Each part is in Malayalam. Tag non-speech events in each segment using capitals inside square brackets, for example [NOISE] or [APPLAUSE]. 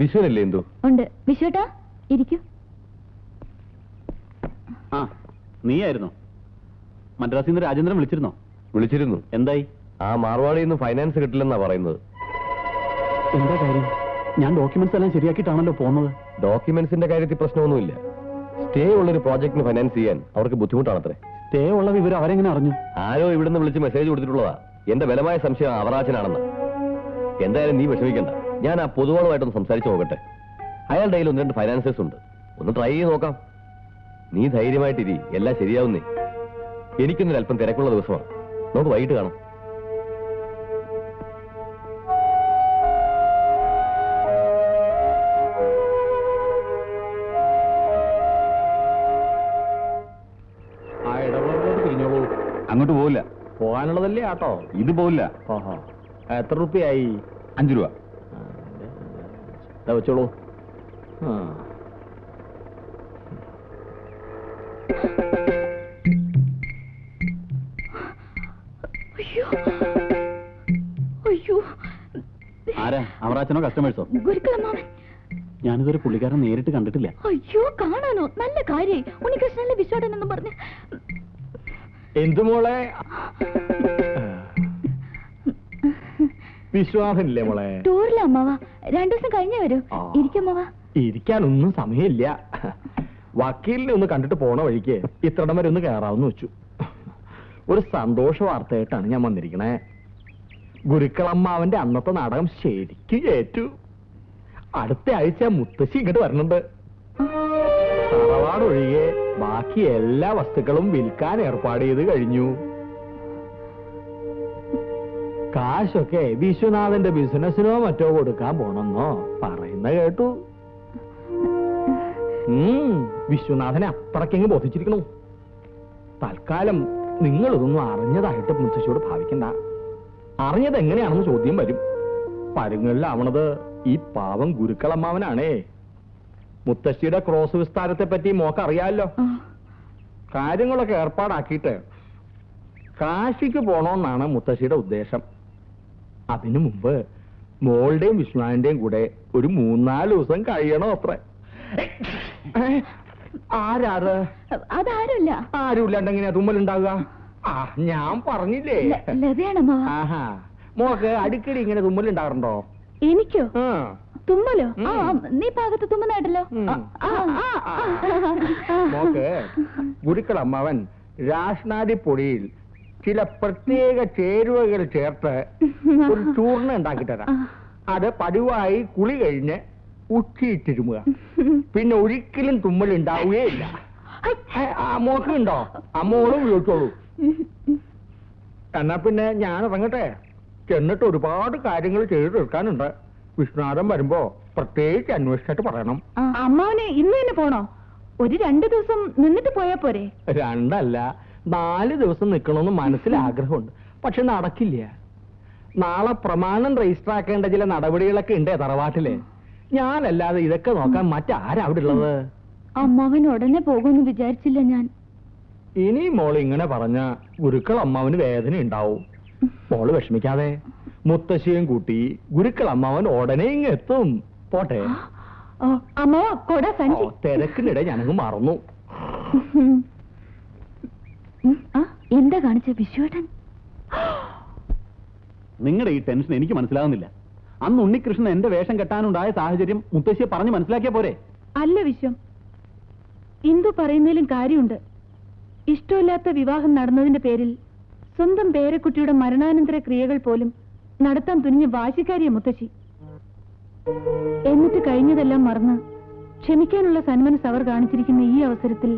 വിഷുവിനല്ലേ എന്തോ? ഉണ്ട്. വിശ്വട്ടാ ഇരിക്കൂ. ആ നീയായിരുന്നോ? മദ്രാസിൽ നിന്ന് രാജേന്ദ്രൻ വിളിച്ചിരുന്നോ? വിളിച്ചിരുന്നു. എന്തായി? ആ മാർവാടിയിൽ നിന്ന് ഫൈനാൻസ് കിട്ടില്ലെന്നാ പറയുന്നത്. എന്താ കാര്യം? ഞാൻ ഡോക്യുമെന്റ്സ് എല്ലാം ശരിയാക്കിയിട്ടാണല്ലോ പോകുന്നത് ഡോക്യുമെന്റ്സിന്റെ കാര്യത്തിൽ പ്രശ്നമൊന്നുമില്ല. സ്റ്റേ ഉള്ളൊരു പ്രോജക്റ്റിന് ഫൈനാൻസ് ചെയ്യാൻ അവർക്ക് ബുദ്ധിമുട്ടാണത്രേ. സ്റ്റേ ഉള്ള വിവരം അവരെങ്ങനെ അറിഞ്ഞു? ആരോ ഇവിടുന്ന് വിളിച്ച് മെസ്സേജ് കൊടുത്തിട്ടുള്ളതാ. എന്റെ ബലമായ സംശയം അവറാച്ചനാണെന്ന്. എന്തായാലും നീ വിഷമിക്കണ്ട. ഞാൻ ആ പൊതുവാളുമായിട്ടൊന്ന് സംസാരിച്ചു നോക്കട്ടെ. അയാളുടെ കയ്യിൽ ഒന്ന് രണ്ട് ഫൈനാൻസേഴ്സ് ഉണ്ട്. ഒന്ന് ട്രൈ ചെയ്ത് നോക്കാം. നീ ധൈര്യമായിട്ടിരി എല്ലാം ശരിയാവുന്നേ. എനിക്കൊന്നൊരു അല്പം തിരക്കുള്ള ദിവസമാണ്. നമുക്ക് വൈകിട്ട് കാണാം. അങ്ങോട്ട് പോവില്ല. പോകാനുള്ളതല്ലേ ആട്ടോ? ഇത് പോവില്ല. എത്ര റുപ്യായി? അഞ്ചു രൂപ. വെച്ചോളൂ. ആ. അയ്യോ. അയ്യോ. ആരാ? അവറാച്ചനോ കസ്റ്റമേഴ്സോ? ഗുരുക്കളമ്മാവൻ ഞാനിതൊരു പുള്ളിക്കാരൻ നേരിട്ട് കണ്ടിട്ടില്ല. അയ്യോ കാണാനോ? നല്ല കാര്യായി. ഉണ്ണികൃഷ്ണന്റെ വിശ്വാടൻ എന്ന് പറഞ്ഞ്. എന്തു മോളെ? വിശ്വാസമില്ലേ മോളെ? ടൂറിലെ അമ്മാവ. രണ്ടു ദിവസം കഴിഞ്ഞേ വരൂ. ഇരിക്കുമോ ഇരിക്കാനൊന്നും സമയമില്ല. വക്കീലിനെ ഒന്ന് കണ്ടിട്ട് പോണ വഴിക്ക് ഇത്രടം വരെ ഒന്ന് കയറാവുന്ന വെച്ചു. ഒരു സന്തോഷ വാർത്തയായിട്ടാണ് ഞാൻ വന്നിരിക്കണേ. ഗുരുക്കളമ്മാവന്റെ അന്നത്തെ നാടകം ശരിക്കും ഏറ്റു. അടുത്ത ആഴ്ച മുത്തശ്ശി ഇങ്ങോട്ട് വരണുണ്ട് തറവാട് ഒഴികെ ബാക്കി എല്ലാ വസ്തുക്കളും വിൽക്കാൻ ഏർപ്പാട് ചെയ്ത് കഴിഞ്ഞു. കാശൊക്കെ വിശ്വനാഥന്റെ ബിസിനസ്സിനോ മറ്റോ കൊടുക്കാൻ പോണെന്നോ പറയുന്ന കേട്ടു. വിശ്വനാഥനെ അത്രക്കെങ്ങ് ബോധിച്ചിരിക്കണു. തൽക്കാലം നിങ്ങൾ ഇതൊന്നും അറിഞ്ഞതായിട്ട് മുത്തശ്ശിയോട് ഭാവിക്കണ്ട. അറിഞ്ഞത് എങ്ങനെയാണെന്ന് ചോദ്യം വരും. പരുങ്ങളിലാവണത് ഈ പാവം ഗുരുക്കളമ്മാവനാണേ. മുത്തശ്ശിയുടെ ക്രോസ് വിസ്താരത്തെ പറ്റി മോക്ക് അറിയാമല്ലോ. കാര്യങ്ങളൊക്കെ ഏർപ്പാടാക്കിയിട്ട് കാശിക്ക് പോണോന്നാണ് മുത്തശ്ശിയുടെ ഉദ്ദേശം. അതിനു മുമ്പ് മോളുടെയും വിഷ്ണുവിന്റെയും കൂടെ ഒരു മൂന്നാൽ ദിവസം കഴിയണോ അത്ര. ആരാറ് അതാരുമില്ല. ആരുമില്ലാണ്ട് എങ്ങനെയാ തുമ്മലുണ്ടാവുക? ആ ഞാൻ പറഞ്ഞില്ലേ. അമ്മാവ ആഹാ. മോക്ക് അടിക്കടി ഇങ്ങനെ തുമ്മലുണ്ടാകാറുണ്ടോ എനിക്കോ? ആ. തുമ്മലോ? ആ നീ ഭാഗത്ത് തുമ്മുന്നായിട്ടല്ലോ. മോക്ക് ഗുരുക്കൾ അമ്മാവൻ രാഷ്നാദിപ്പൊടിയിൽ ചില പ്രത്യേക ചേരുവകൾ ചേർത്ത് ഒരു ചൂർണ ഉണ്ടാക്കി തരാം. അത് പതിവായി കുളി കഴിഞ്ഞ് ഉച്ചയിട്ടിരുമുക. പിന്നെ ഒരിക്കലും തുമ്മൽ ഉണ്ടാവുകയില്ല. ആ മോക്ക് ഉണ്ടോ അമ്മോളും ഉപയോഗിച്ചോളൂ. എന്നാ പിന്നെ ഞാൻ ഇറങ്ങട്ടെ? ചെന്നിട്ട് ഒരുപാട് കാര്യങ്ങൾ ചെയ്തു തീർക്കാനുണ്ട്. വിഷ്ണുനാഥൻ വരുമ്പോ പ്രത്യേകിച്ച് അന്വേഷിച്ചിട്ട് പറയണം. അമ്മാവനെ ഇന്ന് തന്നെ പോണോ? ഒരു രണ്ടു ദിവസം നിന്നിട്ട് പോയാ പോരെ. രണ്ടല്ല. നാല് ദിവസം നിൽക്കണമെന്ന് മനസ്സിൽ ആഗ്രഹമുണ്ട്. പക്ഷെ നടക്കില്ല. നാളെ പ്രമാണം രജിസ്റ്റർ ആക്കേണ്ട ചില നടപടികളൊക്കെ ഉണ്ട് തറവാട്ടിൽ. ഞാനല്ലാതെ ഇതൊക്കെ നോക്കാൻ മറ്റാരാ അവിടെ ഉള്ളത്? അമ്മാവൻ ഉടനെ പോകുമെന്ന് വിചാരിച്ചില്ല ഞാൻ. ഇനി മോൾ ഇങ്ങനെ പറഞ്ഞ ഗുരുക്കൾ അമ്മാവന് വേദന ഉണ്ടാവും. മോൾ വിഷമിക്കാതെ. മുത്തശ്ശിയും കൂട്ടി ഗുരുക്കൾ അമ്മാവൻ ഉടനെ ഇങ്ങ് എത്തും. പോട്ടെ. തിരക്കിനിടെ ഞാനങ്ങ് മറന്നു. എന്താ കാണിച്ച വിശ്വേട്ടൻ? നിങ്ങളുടെ ഈ ടെൻഷൻ എനിക്ക് മനസ്സിലാവുന്നില്ല. അന്ന് ഉണ്ണികൃഷ്ണൻ എന്റെ വേഷം കെട്ടാനുണ്ടായ സാഹചര്യം മുത്തശ്ശിയെ പറഞ്ഞു മനസ്സിലാക്കിയ പോരെ? അല്ല വിശ്വം. ഇന്ദു പറയുന്നതിലും കാര്യമുണ്ട്. ഇഷ്ടമില്ലാത്ത വിവാഹം നടന്നതിന്റെ പേരിൽ സ്വന്തം പേരക്കുട്ടിയുടെ മരണാനന്തര ക്രിയകൾ പോലും നടത്താൻ തുനിഞ്ഞ വാശിക്കാരിയ മുത്തശ്ശി. എന്നിട്ട് കഴിഞ്ഞതെല്ലാം മറന്ന് ക്ഷമിക്കാനുള്ള സന്മനസ് അവർ കാണിച്ചിരിക്കുന്ന ഈ അവസരത്തിൽ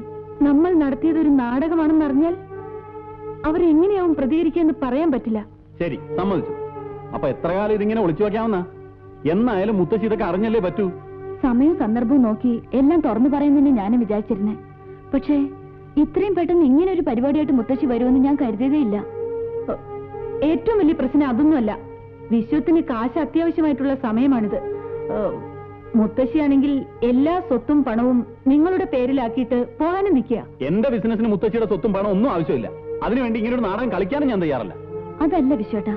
നമ്മൾ നടത്തിയതൊരു നാടകമാണെന്നറിഞ്ഞാൽ അവരെങ്ങനെയാവും പ്രതികരിക്കുമെന്ന് പറയാൻ പറ്റില്ല. ശരി സമ്മതിച്ചു. അപ്പൊ എത്ര കാലം ഇതിങ്ങനെ ഒളിച്ചു വെക്കാവുന്ന എന്നായാലും മുത്തശ്ശി ഇതൊക്കെ അറിഞ്ഞല്ലേ പറ്റൂ? സമയവും സന്ദർഭവും നോക്കി എല്ലാം തുറന്നു പറയുന്നതിന് ഞാനും വിചാരിച്ചിരുന്നേ. പക്ഷേ ഇത്രയും പെട്ടെന്ന് ഇങ്ങനെ ഒരു പരിപാടിയായിട്ട് മുത്തശ്ശി വരുമെന്ന് ഞാൻ കരുതിയതേ ഇല്ല. ഏറ്റവും വലിയ പ്രശ്നം അതൊന്നുമല്ല. വിശ്വത്തിന് കാശ് അത്യാവശ്യമായിട്ടുള്ള സമയമാണിത്. മുത്തശ്ശിയാണെങ്കിൽ എല്ലാ സ്വത്തും പണവും നിങ്ങളുടെ പേരിലാക്കിയിട്ട് പോകാനും നിൽക്കുക. എന്റെ ബിസിനസിന് മുത്തശ്ശിയുടെ സ്വത്തും പണം ഒന്നും ആവശ്യമില്ല. അതിനുവേണ്ടി ഇങ്ങനെ ഒരു നാടകം കളിക്കാനും ഞാൻ തയ്യാറല്ല. അതല്ല വിശ്വട്ട.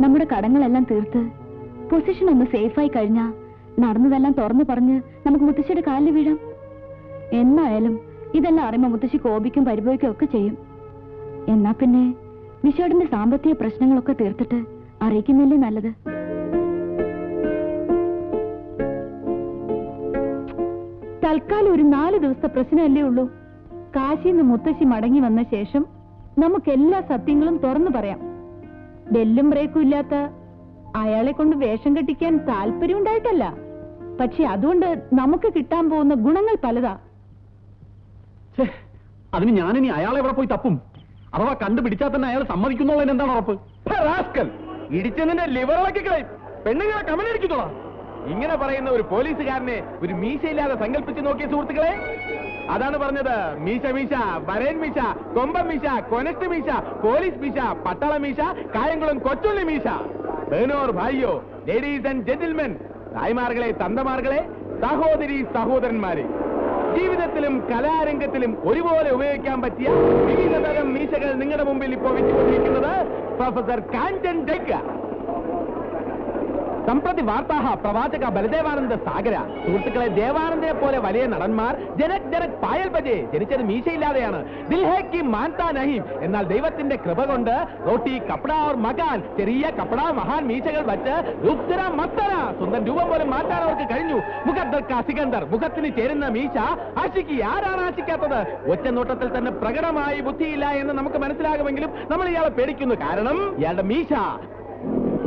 നമ്മുടെ കടങ്ങളെല്ലാം തീർത്ത് പൊസിഷൻ ഒന്ന് സേഫായി കഴിഞ്ഞാ നടന്നതെല്ലാം തുറന്നു പറഞ്ഞ് നമുക്ക് മുത്തശ്ശിയുടെ കാലിൽ വീഴാം. എന്നായാലും ഇതെല്ലാം അറിയുമ്പോ മുത്തശ്ശി കോപിക്കും പരിഭവിക്കും ഒക്കെ ചെയ്യും. എന്നാ പിന്നെ വിശ്വടിന്റെ സാമ്പത്തിക പ്രശ്നങ്ങളൊക്കെ തീർത്തിട്ട് അറിയിക്കുന്നില്ലേ നല്ലത്? തൽക്കാലം ഒരു നാല് ദിവസത്തെ പ്രശ്നമല്ലേ ഉള്ളൂ? കാശിന്ന് മുത്തശ്ശി മടങ്ങി വന്ന ശേഷം നമുക്ക് എല്ലാ സത്യങ്ങളും തുറന്നു പറയാം. ബെല്ലും ബ്രേക്കും ഇല്ലാത്ത അയാളെ കൊണ്ട് വേഷം കെട്ടിക്കാൻ താല്പര്യം ഉണ്ടായിട്ടല്ല. പക്ഷെ അതുകൊണ്ട് നമുക്ക് കിട്ടാൻ പോകുന്ന ഗുണങ്ങൾ പലതാ. അതിന് ഞാനിനി അയാളെ എവിടെ പോയി തപ്പും? അഥവാ കണ്ടുപിടിച്ചാൽ തന്നെ അയാൾ സമ്മതിക്കുന്നുള്ളതിന് എന്താണ് ഉറപ്പ്? ഇടിച്ചതിന്റെ ലിവറിളക്കി കളയും. പെണ്ണുങ്ങളെ കമലടിക്കുന്നോളാം ഇങ്ങനെ പറയുന്ന ഒരു പോലീസുകാരനെ ഒരു മീശയില്ലാതെ സങ്കല്പിച്ച് നോക്കിയ സുഹൃത്തുക്കളെ അതാണ് പറഞ്ഞത് മീശ മീശ വരേൻ മീശ കൊമ്പം മീശ കൊനസ്റ്റ് മീശ പോലീസ് മീശ പട്ടാള മീശ കായംകുളം കൊച്ചുള്ളി മീശ. ബേനോർ ഭായിയോ ലേഡീസ് ആൻഡ് ജെന്റിൽമെൻ തായ്മാർകളെ തന്തമാർകളെ സഹോദരി സഹോദരന്മാരെ. ജീവിതത്തിലും കലാരംഗത്തിലും ഒരുപോലെ ഉപയോഗിക്കാൻ പറ്റിയ വിവിധ തരം മീശകൾ നിങ്ങളുടെ മുമ്പിൽ ഇപ്പോൾ വെച്ചുകൊണ്ടിരിക്കുന്നത് പ്രൊഫസർ കാഞ്ചൻ ഡെക്ക സംപ്രതി വാർത്താഹ പ്രവാചക ബലദേവാനന്ദ സാഗര. സുഹൃത്തുക്കളെ ദേവാനന്ദനെ പോലെ വലിയ നടന്മാർ ജനക് ജനക് പായൽ ബജെ ജനിച്ചത് മീശയില്ലാതെയാണ്. ദിൽഹേക്ക് മാൻതാ നഹീം. എന്നാൽ ദൈവത്തിന്റെ കൃപ കൊണ്ട് റോട്ടി കപ്പട ഓർ മകാൻ ചെറിയ കപ്പട മഹാൻ മീശകൾ വച്ച് രുദ്ര മത്തന സ്വന്തം രൂപം പോലും മാറ്റാൻ അവർക്ക് കഴിഞ്ഞു. മുഖദ്ദർക്ക സികന്ദർ മുഖത്തിന് ചേരുന്ന മീശ ആശിക്ക് ആരാണ് ആശിക്കാത്തത്? ഒറ്റ നോട്ടത്തിൽ തന്നെ പ്രകടമായി ബുദ്ധിയില്ല എന്ന് നമുക്ക് മനസ്സിലാകുമെങ്കിലും നമ്മൾ ഇയാളെ പേടിക്കുന്നു. കാരണം ഇയാളുടെ മീശ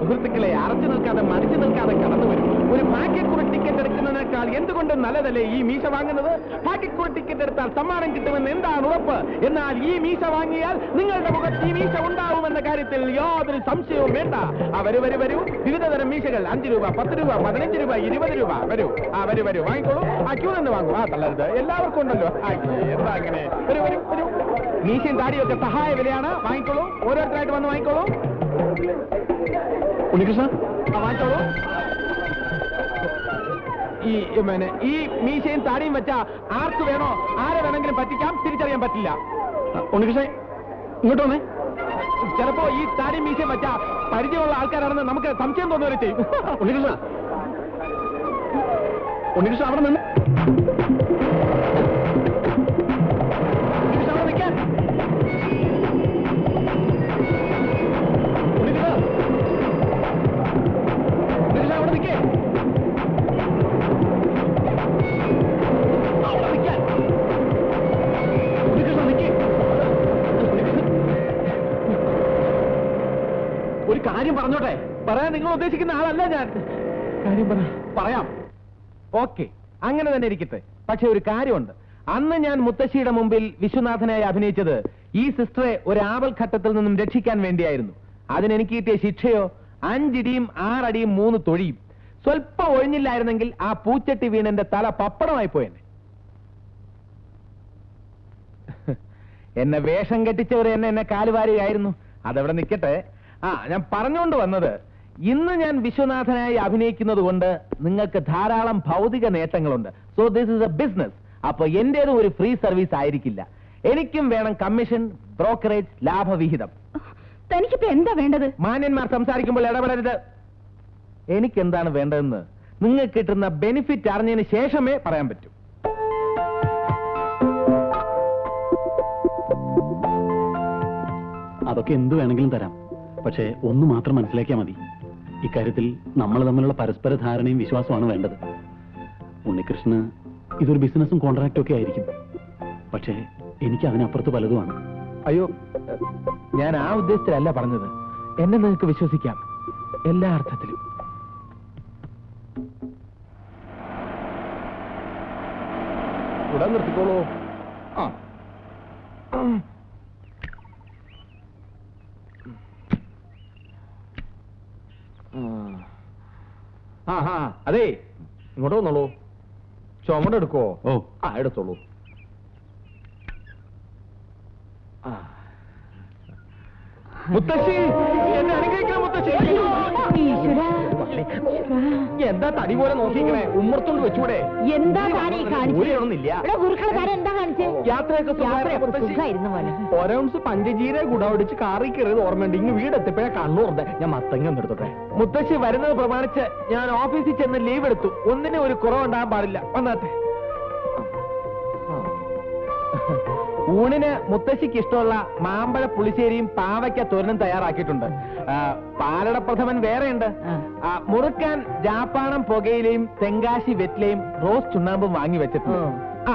സുഹൃത്തുക്കളെ അറച്ചു നിൽക്കാതെ മറിച്ചു നിൽക്കാതെ കടന്നു വരും. ഒരു പാക്കറ്റ് ടിക്കറ്റ് എടുക്കുന്നതിനേക്കാൾ എന്തുകൊണ്ട് നല്ലതല്ലേ ഈ മീശ വാങ്ങുന്നത്? പാക്കറ്റ് ടിക്കറ്റ് എടുത്താൽ സമ്മാനം കിട്ടുമെന്ന് എന്താണ് ഉറപ്പ്? എന്നാൽ ഈ മീശ വാങ്ങിയാൽ നിങ്ങളുടെ മുഖത്ത് ഈ മീശ ഉണ്ടാവുമെന്ന കാര്യത്തിൽ യാതൊരു സംശയവും വേണ്ട. ആ വരൂ വരൂ വരൂ. വിവിധ തരം മീശകൾ. അഞ്ച് രൂപ പത്ത് രൂപ പതിനഞ്ച് രൂപ ഇരുപത് രൂപ. വരൂ. ആ വരൂ വരൂ. വാങ്ങിക്കോളൂ. ആ ക്യൂ നിന്ന് വാങ്ങും. ആ തള്ളരുത്. എല്ലാവർക്കും ഉണ്ടല്ലോ. എന്താ അങ്ങനെ? മീശയും താടിയൊക്കെ സഹായ വിലയാണ്. വാങ്ങിക്കോളൂ. ഓരോരുത്തരായിട്ട് വന്ന് വാങ്ങിക്കോളൂ. ഉണ്ണികൃഷ്ണ? വാങ്ങിച്ചോളൂ ഈ പിന്നെ ഈ മീശയും താടിയും വെച്ച ആർക്ക് വേണോ ആരെ വേണമെങ്കിലും പറ്റിക്കാം തിരിച്ചറിയാൻ പറ്റില്ല. ഉണ്ണികൃഷ്ണ ഇങ്ങോട്ട് വന്നേ. ചിലപ്പോ ഈ താടിയും മീശയും വെച്ച പരിചയമുള്ള ആൾക്കാരാണെന്ന് നമുക്ക് സംശയം തോന്നുന്നവരെ ചെയ്യും. ഉണ്ണികൃഷ്ണ. ഉണ്ണികൃഷ്ണ അവിടെ നിന്ന്. ഉദ്ദേശിക്കുന്ന ആളല്ല ഞാൻ. കാര്യം പറ. പറയാം. ഓക്കെ. അങ്ങനെ തന്നെ ഇരിക്കട്ടെ. പക്ഷെ ഒരു കാര്യമുണ്ട്. അന്ന് ഞാൻ മുത്തശ്ശിയുടെ മുമ്പിൽ വിശ്വനാഥനായി അഭിനയിച്ചത് ഈ സിസ്റ്ററെ ഒരു ആവൽ ഘട്ടത്തിൽ നിന്നും രക്ഷിക്കാൻ വേണ്ടിയായിരുന്നു. അതിനെനിക്ക് കിട്ടിയ ശിക്ഷയോ അഞ്ചിടിയും ആറടിയും മൂന്ന് തൊഴിയും. സ്വല്പം ഒഴിഞ്ഞില്ലായിരുന്നെങ്കിൽ ആ പൂച്ചട്ടി വീണന്റെ തല പപ്പടമായി പോയെന്നെ എന്നെ വേഷം കെട്ടിച്ചവർ എന്നെ എന്നെ കാലുവാരിയായിരുന്നു. അതവിടെ നിൽക്കട്ടെ ആ ഞാൻ പറഞ്ഞുകൊണ്ട് വന്നത് ഇന്ന് ഞാൻ വിശ്വനാഥനായി അഭിനയിക്കുന്നത് കൊണ്ട് നിങ്ങൾക്ക് ധാരാളം ഭൗതിക നേട്ടങ്ങളുണ്ട്. So this is a business അപ്പൊ എന്റേതും ഒരു ഫ്രീ സർവീസ് ആയിരിക്കില്ല. എനിക്കും വേണം കമ്മീഷൻ ബ്രോക്കറേജ് ലാഭവിഹിതം. തനിക്കിപ്പോ എന്താ വേണ്ടത്? മാന്യന്മാർ സംസാരിക്കുമ്പോൾ ഇടപെടരുത്. എനിക്ക് എന്താണ് വേണ്ടതെന്ന് നിങ്ങൾക്ക് കിട്ടുന്ന ബെനിഫിറ്റ് അറിഞ്ഞതിന് ശേഷമേ പറയാൻ പറ്റൂ. അതൊക്കെ എന്ത് വേണമെങ്കിലും തരാം. പക്ഷേ ഒന്ന് മാത്രം മനസ്സിലാക്കിയാൽ മതി. ഇക്കാര്യത്തിൽ നമ്മൾ തമ്മിലുള്ള പരസ്പര ധാരണയും വിശ്വാസമാണ് വേണ്ടത്. ഉണ്ണികൃഷ്ണന് ഇതൊരു ബിസിനസ്സും കോൺട്രാക്റ്റും ഒക്കെ ആയിരിക്കും. പക്ഷേ എനിക്ക് അതിനപ്പുറത്ത് പലതുമാണ്. അയ്യോ ഞാൻ ആ ഉദ്ദേശത്തിലല്ല പറഞ്ഞത്. എന്നെ നിങ്ങൾക്ക് വിശ്വസിക്കാം. എല്ലാ അർത്ഥത്തിലും. ഉടൻ നിർത്തിക്കോളൂ. ആ ആ ഹാ അതെ ഇങ്ങോട്ട് വന്നോളൂ. ചുമട് എടുക്കോ? ഓ. ആ എടുത്തോളൂ. ആ. മുത്തശ്ശി എന്നെ അനുഗ്രഹിക്കണം മുത്തശ്ശി. ഈശ്വരാ. എന്താ തടി പോലെ നോക്കിക്കണേ ഉമ്മർത്തോണ്ട് വെച്ചൂടെ? എന്താ താനീ ഒരൗൺസ് പഞ്ചജീര ഗുഡൌടിച്ച് കാറി കയറിയത് ഓർമ്മയുണ്ട്. ഇങ്ങ് വീടെത്തിപ്പോഴേ കണ്ണൂർന്ന് ഞാൻ മത്തങ്ങ നിർത്തോട്ടെ മുത്തശ്ശി വരുന്നത് പ്രമാണിച്ച് ഞാൻ ഓഫീസിൽ ചെന്ന് ലീവ് എടുത്തു. ഒന്നിനും ഒരു കുറവുണ്ടാകാൻ പാടില്ല. വന്നാട്ടെ. ഊണിന് മുത്തശ്ശിക്ക് ഇഷ്ടമുള്ള മാമ്പഴ പുളിശ്ശേരിയും പാവയ്ക്ക തോരനും തയ്യാറാക്കിയിട്ടുണ്ട്. പാലട പ്രഥമൻ വേറെയുണ്ട്. മുറുക്കാൻ ജാപ്പാണം പുകയിലയും തെങ്കാശി വെറ്റിലയും റോസ് ചുണ്ണാമ്പും വാങ്ങി വെച്ചിട്ടുണ്ട്. ആ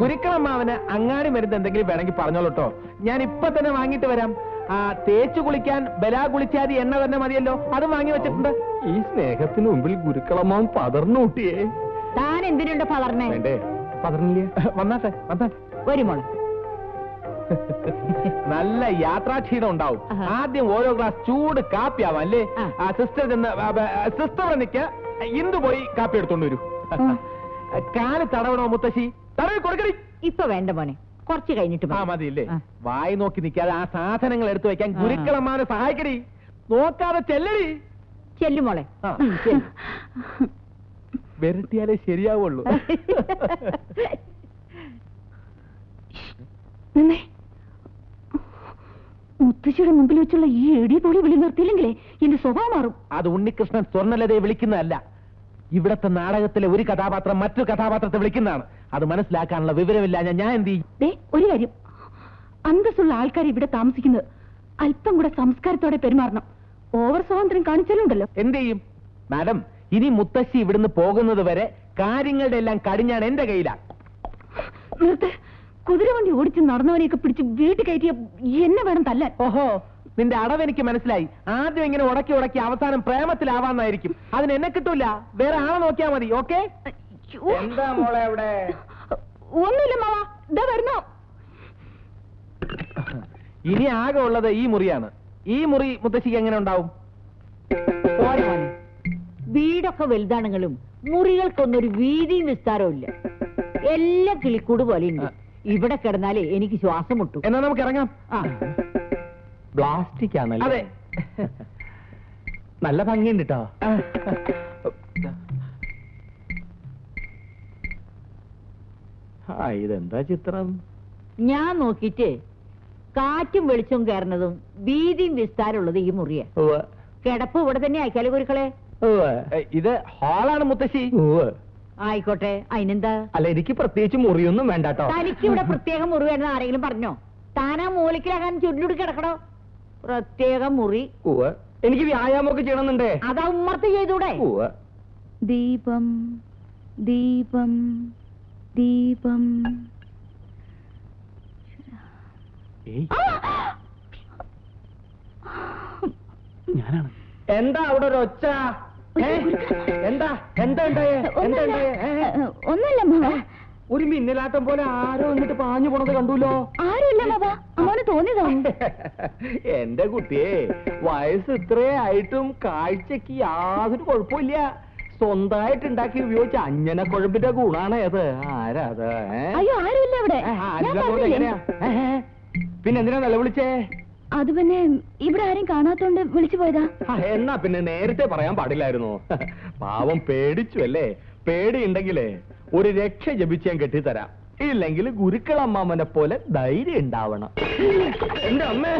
ഗുരുക്കളമ്മാവന് അങ്ങാടി മരുന്ന് എന്തെങ്കിലും വേണമെങ്കിൽ പറഞ്ഞോളൂട്ടോ ഞാൻ ഇപ്പൊ തന്നെ വാങ്ങിയിട്ട് വരാം. ആ തേച്ചു കുളിക്കാൻ ബലാ കുളിച്ചാതി എണ്ണ തന്നെ മതിയല്ലോ. അതും വാങ്ങി വെച്ചിട്ടുണ്ട്. ഈ സ്നേഹത്തിന് മുമ്പിൽ ഗുരുക്കളമ്മാവൻ പതർന്നു കൂട്ടിയേ. താൻ എന്തിനുണ്ട് പതർന്നേ? വേണ്ടേ? പതർന്നില്ലേ? വന്നാട്ടെ വന്നാട്ടെ. ഒരു മോളെ. [LAUGHS] നല്ല യാത്രാക്ഷീണം ഉണ്ടാവും. ആദ്യം ഓരോ ഗ്ലാസ് ചൂട് കാപ്പിയാവാം അല്ലേ? ആ. സിസ്റ്റർ ചെന്ന് സിസ്റ്റർ നിക്ക ഇന്ത് പോയി കാപ്പി എടുത്തോണ്ട് വരൂ. കാൽ തടവണോ മുത്തശ്ശി? തടവി കൊടുക്കടി. ഇപ്പൊ വേണ്ട മോനെ. കുറച്ച് കഴിഞ്ഞിട്ട് ആ മതി. മതിയില്ലേ വായി നോക്കി നിൽക്കാതെ ആ സാധനങ്ങൾ എടുത്തു വെക്കാൻ ഗുരുക്കളമാരെ ഗുരുക്കളമ്മാനെ സഹായിക്കടി. നോക്കാതെ ചെല്ലടി. ചെല്ലുമോളെ ചെല്ല്. [LAUGHS] ശരിയാവുള്ളൂ [LAUGHS] നിന്നേ മുത്തശ്ശിയുടെ മുമ്പിൽ വെച്ചുള്ള ഈ എടി പൊളി വിളി നിർത്തിയില്ലെങ്കിലേ എന്റെ സ്വഭാവം മാറും. അത് ഉണ്ണികൃഷ്ണൻ സ്വർണലതയെ വിളിക്കുന്നതല്ല. ഇവിടത്തെ നാടകത്തിലെ ഒരു കഥാപാത്രം മറ്റൊരു കഥാപാത്രത്തെ വിളിക്കുന്നതാണ്. അത് മനസ്സിലാക്കാനുള്ള വിവരമില്ല. ഞാൻ ഞാൻ എന്ത് ചെയ്യും? ദേ ഒരു കാര്യം. അന്തസ്സുള്ള ആൾക്കാർ ഇവിടെ താമസിക്കുന്നത് അല്പം കൂടെ സംസ്കാരത്തോടെ പെരുമാറണം. ഓവർ സ്വാതന്ത്ര്യം കാണിച്ചാലുണ്ടല്ലോ. എന്ത് ചെയ്യും? മാഡം ഇനി മുത്തശ്ശി ഇവിടുന്ന് പോകുന്നത് വരെ കാര്യങ്ങളുടെ എല്ലാം കടിഞ്ഞാണ് എന്റെ കയ്യിലാണ് നിർത്ത്. കുതിരവണ്ടി ഓടിച്ച് നടന്നവനെയൊക്കെ പിടിച്ച് വീട്ടിൽ കയറ്റിയ എന്നെ വേണം തല്ലാൻ. ഓഹോ നിന്റെ അടവ് എനിക്ക് മനസ്സിലായി. ആദ്യം ഇങ്ങനെ ഉടക്കി ഉടക്കി അവസാനം പ്രേമത്തിലാവാന്നായിരിക്കും. അതിന് എന്നെ കിട്ടൂല. വേറെ ആളെ നോക്കിയാ മതി ഓക്കെ? എന്താ മോളെ അവിടെ? ഒന്നുമില്ല മാവാ ഇതാ വരുന്നു. ഇനി ആകെ ഉള്ളത് ഈ മുറിയാണ്. ഈ മുറി മുത്തശ്ശിക്ക് എങ്ങനെ ഉണ്ടാവും? വീടൊക്കെ വലുതാണെങ്കിലും മുറികൾക്കൊന്നൊരു വീതി വീതിയും വിസ്താരവും ഇല്ല എല്ലാം കിളിക്കൂട് പോലെ ഉണ്ട് ഇവിടെ കിടന്നാലേ എനിക്ക് ശ്വാസം മുട്ടും. എന്നാ നമുക്ക് ഇറങ്ങാം. ആ. പ്ലാസ്റ്റിക് ആണല്ലേ അതെ. നല്ല ഭംഗിയുണ്ട് കേട്ടോ ആ. ഇതെന്താ ചിത്രം? ഞാൻ നോക്കിയിട്ട് കാറ്റും വെളിച്ചവും കയറുന്നതും വീതിയും വിസ്താരമുള്ളത് ഈ മുറിയ. ഉവ്വ്, കിടപ്പ് ഇവിടെ തന്നെ അയക്കാലോ ഗുരുക്കളെ ഉവ്വ്, ഏ, ഇത് ഹാളാണ് മുത്തശ്ശി. ഉവ്വ്. ആയിക്കോട്ടെ അതിനെന്താ? അല്ല എനിക്ക് പ്രത്യേകിച്ച് മുറിയൊന്നും വേണ്ട കേട്ടോ തനിക്ക് ഇവിടെ പ്രത്യേകം മുറി വേണ്ടത് ആരെങ്കിലും പറഞ്ഞോ? താനാ മൂലക്കിലാകാൻ ചുരുളുടി കിടക്കണോ? പ്രത്യേക മുറി. എനിക്ക് വ്യായാമമൊക്കെ ചെയ്യണമെന്നുണ്ടേ. അതാ ഉമ്മർത്ത് ചെയ്തൂടെ. ദീപം ദീപം ദീപം. ഏയ്. ഞാനാണ്. എന്താ അവിടെ ഒരു ഒച്ച? എന്താ? എന്താ ഉണ്ടായേ? എന്താ ഉണ്ടായേ? മാവ ഒരു മിന്നലാട്ടം പോലെ ആരോ എന്നിട്ട് പാഞ്ഞു പോണത് കണ്ടുല്ലോ? ആരുമില്ല മാവ അമ്മോന് തോന്നിയതാണ് എന്റെ കുട്ടിയെ വയസ്സ് ഇത്രേ ആയിട്ടും കാഴ്ചക്ക് യാതൊരു കുഴപ്പമില്ല. സ്വന്തമായിട്ട് ഉണ്ടാക്കി ഉപയോഗിച്ച അഞ്ഞന കുഴമ്പിന്റെ ഗുണാണ് അത്. ആരാ അത്? അയ്യോ ആരുമില്ല ഇവിടെ? എങ്ങനെയാ? ഏ, ഏ. പിന്നെ എന്തിനാ നിലവിളിച്ചേ? അത് പിന്നെ ഇവിടെ ആരും കാണാത്തോണ്ട് വിളിച്ചു പോയതാ. എന്നാ പിന്നെ നേരത്തെ പറയാൻ പാടില്ലായിരുന്നു. പാവം പേടിച്ചു അല്ലേ? പേടി ഉണ്ടെങ്കിലേ ഒരു രക്ഷ ജപിച്ച് ഞാൻ കെട്ടിത്തരാം. ഇല്ലെങ്കിൽ ഗുരുക്കളമ്മാമനെ പോലെ ധൈര്യം ഉണ്ടാവണം. എന്റെ അമ്മേ!